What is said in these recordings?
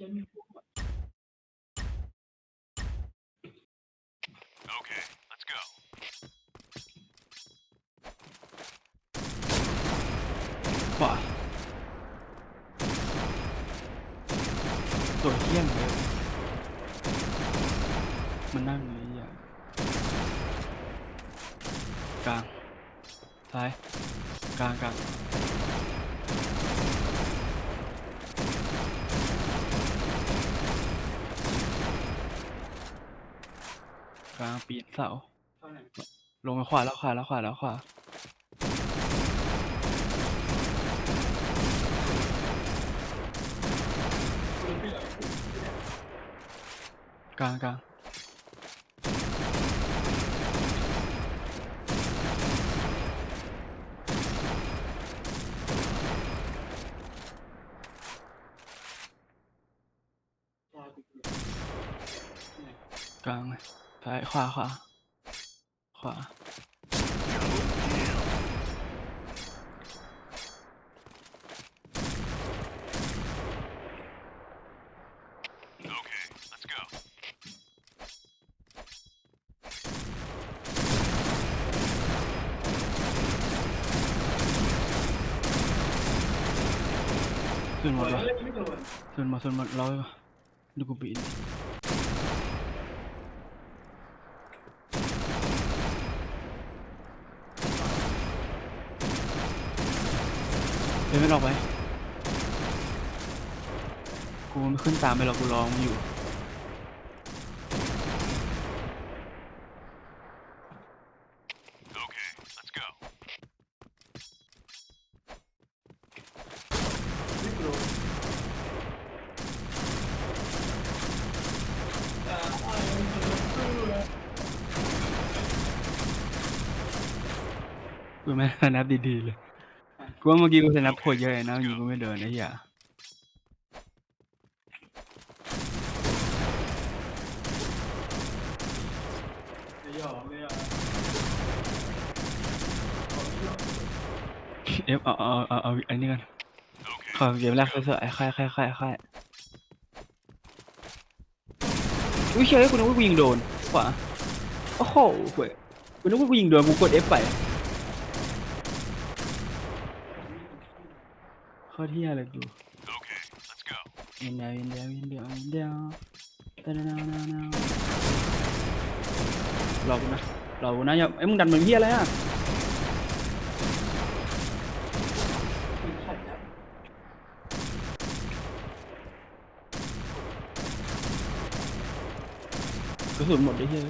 Okay, let's go. ขวาตัวเที่ยงเลยมันนั่งเลยอะกลางซ้ายกลางกลาง กลางปีนเสา ลงไปขวาแล้วขวาแล้วขวาแล้วขวา กลางกลาง กลางเลย ซ้ายขวาขวาขวา Okay, let's go. ขึ้นหมดวะขึ้นมาขึ้นมาร้อยวะดูกูปีนเดิน ไม่ออกไปกูไม่ขึ้นตามไปหรอกกูรอมึงอยู่ Okay, let's go. กูไม่สนับดีๆเลย กูว่าเมื่อกี้กูสนับโคตรเยอะเลยนะอยู่กูไม่เดินไอ้เหี้ยเอฟเอาเอาเอาเอาอันนี้กันขอเกมแรกเสือๆไอ้ค่ายค่ายค่ายค่ายอุ้ยเชื่อกูนึกว่ากูยิงโดนขวาโอ้โหเว้ยกูนึกว่ากูยิงโดนกูกด F ไป ข้าที่อะไรกู Okay, let's go. ยินเดียวยินเดียวยินเดียวยินเดียวตะนาวนาวนาวรอกูนะรอกูนะอย่าไอ้ยมึงดันเหมือนเฮียอะไรอะกระสุนหมดได้เฮีย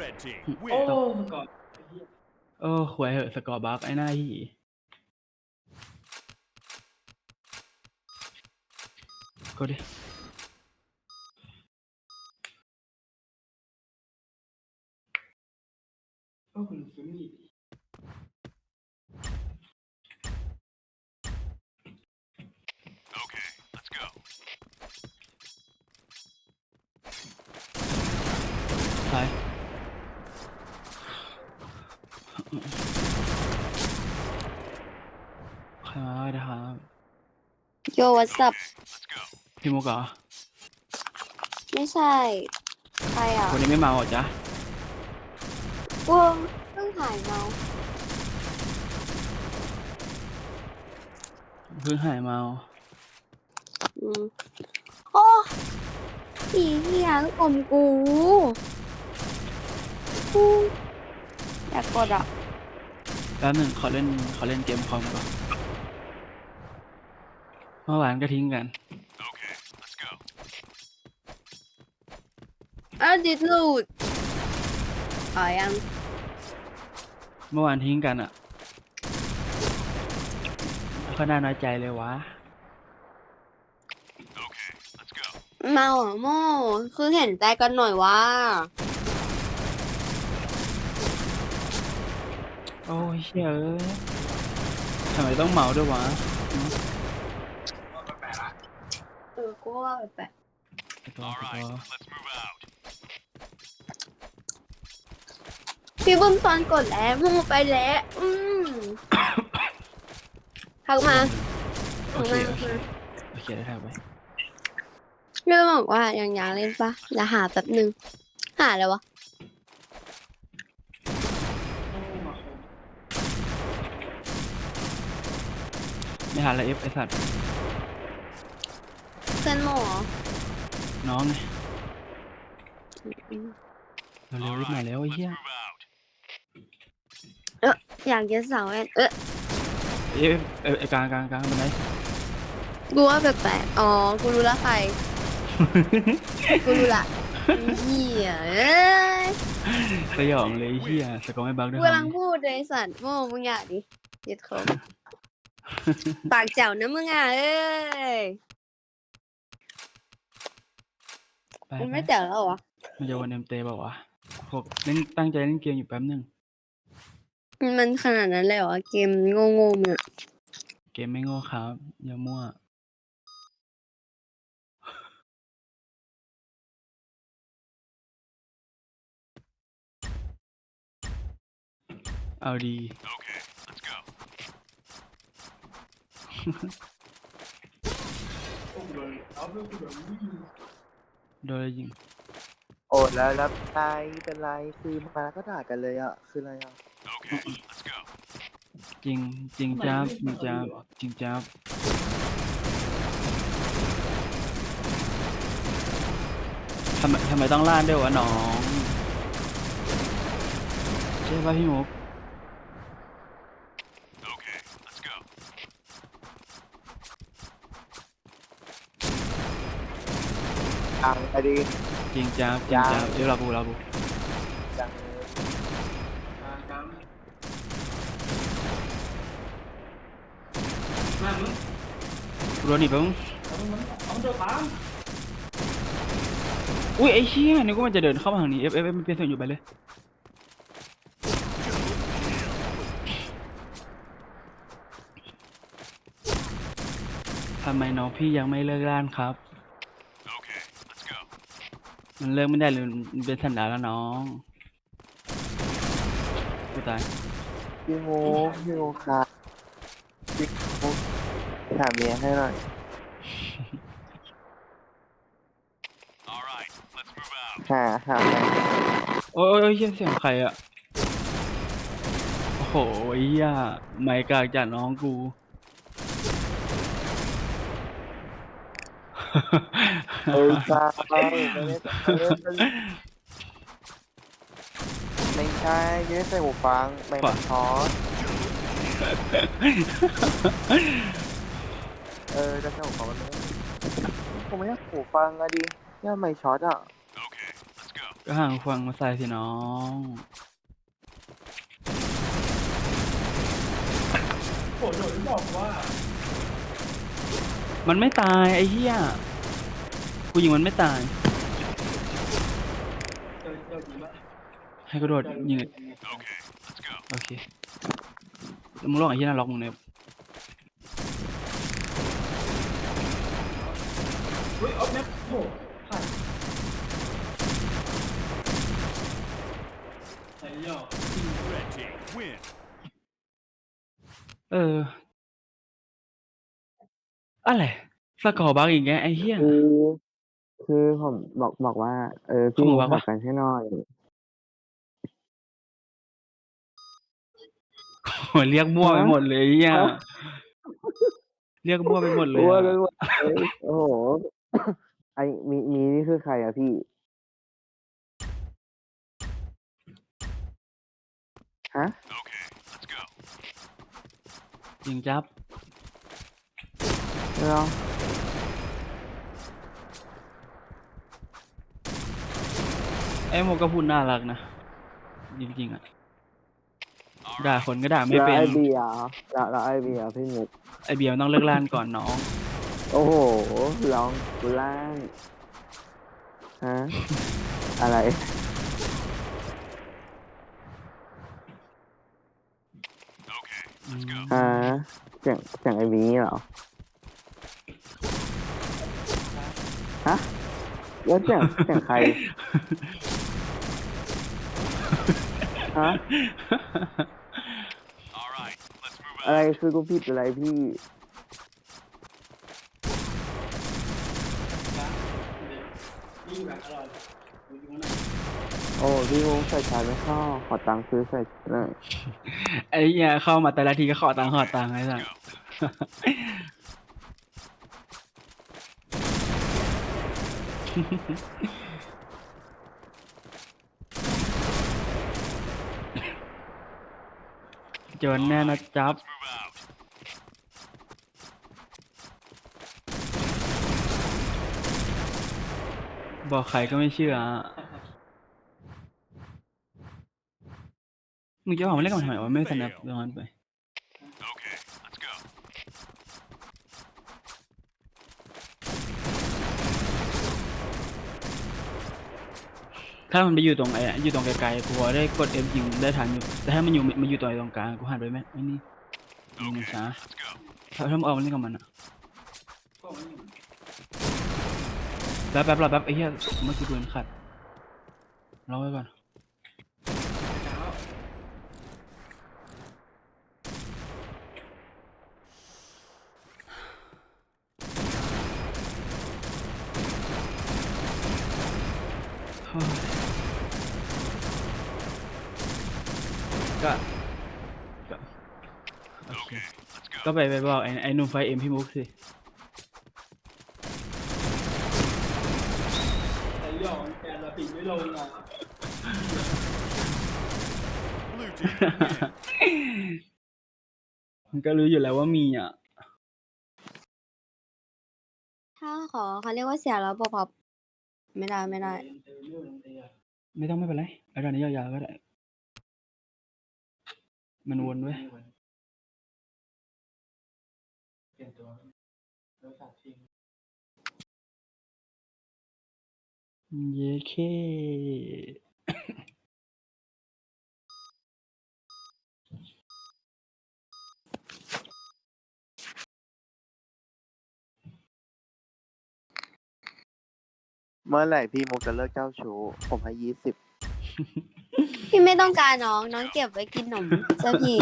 Red team, โอ้ win. เออหวยเหอะสกอร์บัคไอ้หน้าหีก็ดิ Okay, let's go. ซ้ายใครมาได้ครับโยวัสับ Let's go. พี่มุกเหรอไม่ใช่ ใครอะวันนี้ไม่มาเหรอจ๊ะวงเพิ่งหายเมาเพิ่งหายมาเหรออืมโอ้ผีเหี้ยลูกอมกูกูอยากกดอะ แป๊บหนึ่งขอเล่นขอเล่นเกมคอมก่อนเมื่อวานก็ทิ้งกัน Okay, let's go. อ้าวดิดลูดอ๋อยัง เมื่อวานทิ้งกันอะเขาน่าน้อยใจเลยวะ Okay, let's go. เมาอะโม่คือเห็นใจกันหน่อยว่า อ้ยเชี่ยเอ้ยทำไมต้องเมาด้วยวะเออกูว่าแปลกไอ้ตัว All ไอ้ right, ตัว let's move out. ๆพี่บุ้มตอนกดแล้วโม่ไปแล้ว อืมทักมาโอเคโอเคโอเคได้ทางไปเรื่องบอกว่ายังอยากเล่นปะเดี๋ยวหาแป๊บนึง หาแล้ววะ ไม่หาอะไรเอฟไอสัตว์เพื่อนโมเหรอน้องไงอืมเร็วๆรีบมาแล้วไอ้ Let's เหี้ย move out. อยากเย็นเสาแอนเออเอฟเอฟไอกลางกลางกลางบันไดกูว่าแปลกๆอ๋อ กูรู้ละใคร กูรู้ละไอ้เหี้ยเอ้ยสยองเลยไอ้เหี้ยสกอร์ไม่บักด้วยกูกำลังพูดเลยไอ้สัตว์โมมึงอยากดิเย็ดเขา ปากเจ้านะมึงอะเอ้ยไปมึงไปไม่เจ๋อแล้วเหรอมันจะวันเอ็มเตบอกว่าวะพวกเล่นตั้งใจเล่นเกมอยู่แป๊บนึง มันขนาดนั้นเลยเหรอเกมโง่ๆมึงอะเกมไม่โง่ครับ อย่ามั่ว เอาดี Okay, let's go. โดนอะไรยิงโอดแล้วรับไรเป็นไรคือมาก็ด่ากันเลยอะ คืออะไรอะ Okay, let's go. จริงจริงจับจริงจับจริงจับทำไมทำไมต้องล่าดด้วยวะน้องใช่ป่ะพี่มุก Okay, let's go. อังอดีตจริงจับจริงจับเดี๋ยวเราบูเราบูจังเลยกูโดนหนีไปมึงอุ้ยไอ้เชี่ยนึกว่ามันจะเดินเข้ามาทางนี้เอฟเอฟมันเปลี่ยนเสียงอยู่ไปเลยทำไมน้องพี่ยังไม่เลิกร้านครับ Okay, let's go. มันเลิกไม่ได้เลยมันเป็นสันดานแล้วน้องกูตายพี่โมพี่โมครับพี่โมถามเมียให้หน่อย All right, let's move out. หาหาแฟนโอ้ยโอ้ยเหี้ยเสียงใครอะโอ้โหไอ้เหี้ยไม่กากจากน้องกู เอ้ยใช่ไม่ได้ไม่ได้ไม่ใช่ไม่ได้ใส่หูฟังไม่มันช็อตเออจะใส่หูฟังมันไม่ผมไม่อยากหูฟังอะดิย่าไม่ช็อตอะ Okay, let's go. ก็ห่างฟังมาใส่สิน้องมันไม่ตายไอ้เหี้ย กูยิงมันไม่ตาย ให้กระโดดยิง Okay, let's go. โอเคแล้วมึงลองไอ้เหี้ยนั่นล็อกมึงเนี่ยเฮ้ยเอาแม็กโห Red team win. เออ อะไรสกอร์บักอีกแกไอ้เหี้ยคือ คือผมบอกบอกว่า เออพี่เขาบอกว่าหากันให้หน่อย โหเรียกมั่วไปหมดเลยไอ้เหี้ยฮะ เรียกมั่วไปหมดเลยอ้วนอะอ้วนเอ้ยโอ้โห ไอมีมีนี่คือใครอะพี่ ฮะ Okay, let's go. จริงจับเนาะ ไอ้โมก็พูดน่ารักนะ จริงๆอะ All ด่า right, คนก็ด่าไม่แล้วเป็น ไอเบียร์แล้วแล้วไอเบียร์พี่มุกไอเบียร์มันต้องเลิกล่านก่อนน้อง โอ้โหลองกูล่างฮะ อะไร okay, let's go. ฮะเสียงเสียงไอบีเหรอ ฮะแล้วเสียงเสียงใคร อะไรคือกูผิดอะไรพี่โอ้พี่วงใส่ชาร์จไม่ข้าขอตังค์ซื้อใส่หน่ยไอ้เนี่ยเข้ามาแต่ละทีก็ขอตังค์ขอตังค์ไอ้สัส จนแน่นะจับ บอกใครก็ไม่เชื่ออะมึงจะบอกมาเล่นกับมันทำไมวะไม่สนับตรงนั้นไป Okay, let's go. ถ้ามันไปอยู่ตรงไอ้อยู่ตรงไกลๆกูว่าได้กดเอ็มยิงได้ทันอยู่แต่ถ้ามันอยู่มันอยู่ตรงไอ้ตรงกลางกูหันไปไหมไอ้นี่ยิงมัน Okay, ช้าถ้าถ้ามึงเอามันเล่นกับมันอะแป๊บแป๊บรอแป๊บไอ้เหี้ยเมื่อกี้ปืนขัดรอไว้ก่อนเฮ้ย ก็ก็โอเค Okay, let's go. ก็ไปไปบอกไอ้ไอ้หนุ่มไฟเอ็มพี่มุกสิไอ้ยองแกเราปิดไม่ลงอะ Blue team, win. มันก็รู้อยู่แล้วว่ามีอะ ถ้าขอเขาเรียกว่าเสียแล้วปอบๆไม่ได้ไม่ได้ ไม่ต้องไม่เป็นไรเอาตอนนี้ยาวๆก็ได้ มันวนไว้ยเย้เคเมื่อไหร่พี่มุกจะเลิกเจ้าชู้ผมให้ยี่สิบ พี่ไม่ต้องการน้องน้องเก็บไว้กินหนมเจ้าพี่